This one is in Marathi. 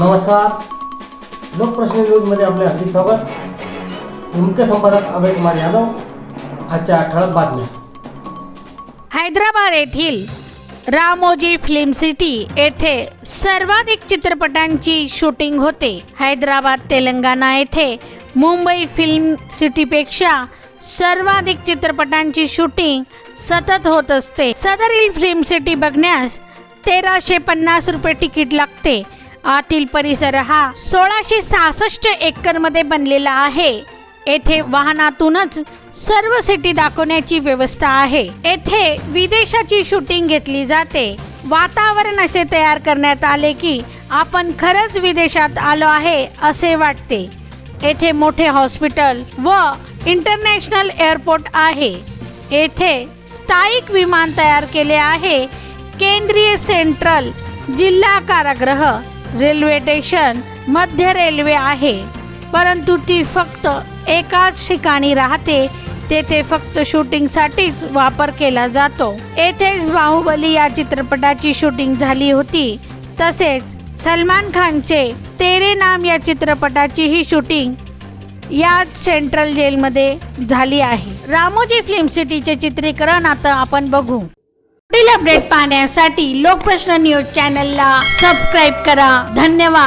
नमस्कार. लोकप्रश्न न्यूजमध्ये आपले हार्दिक स्वागत. मुख्य संपादक अभय कुमार यादव. आजच्या ठळक बातम्या. हैदराबाद येथील रामोजी फिल्म सिटी येथे सर्वाधिक चित्रपटांची शूटिंग होते. हैदराबाद तेलंगणा येथे मुंबई फिल्म सिटीपेक्षा सर्वाधिक चित्रपटांची शूटिंग सतत होत असते. सदरील फिल्म सिटी बघण्यास तेराशे पन्नास रुपये तिकीट लागते. आतील परिसर हा सोळाशे सहासष्ट एकरमध्ये बनलेला आहे. येथे वाहनातूनच सर्व सिटी दाखवण्याची व्यवस्था आहे. येथे विदेशाची शूटिंग घेतली जाते. वातावरण असे तयार करण्यात आले की आपण खरंच विदेशात आलो आहे असे वाटते. येथे मोठे हॉस्पिटल व इंटरनॅशनल एअरपोर्ट आहे. येथे स्थायिक विमान तयार केले आहे. केंद्रीय सेंट्रल जिल्हा कारागृह रेल्वे स्टेशन मध्य रेल्वे आहे. परंतु ती फक्त एकाच ठिकाणी राहते. तेथे फक्त शूटिंगसाठीच वापर केला जातो. येथेच बाहुबली या चित्रपटाची शूटिंग झाली होती. तसेच सलमान खानचे तेरे नाम या चित्रपटाचीही शूटिंग या सेंट्रल जेलमध्ये झाली आहे. रामोजी फिल्म सिटीचे चित्रीकरण आता आपण बघू. पुढील अपडेट पाहण्यासाठी लोकप्रश्न न्यूज चॅनलला सबस्क्राईब करा. धन्यवाद.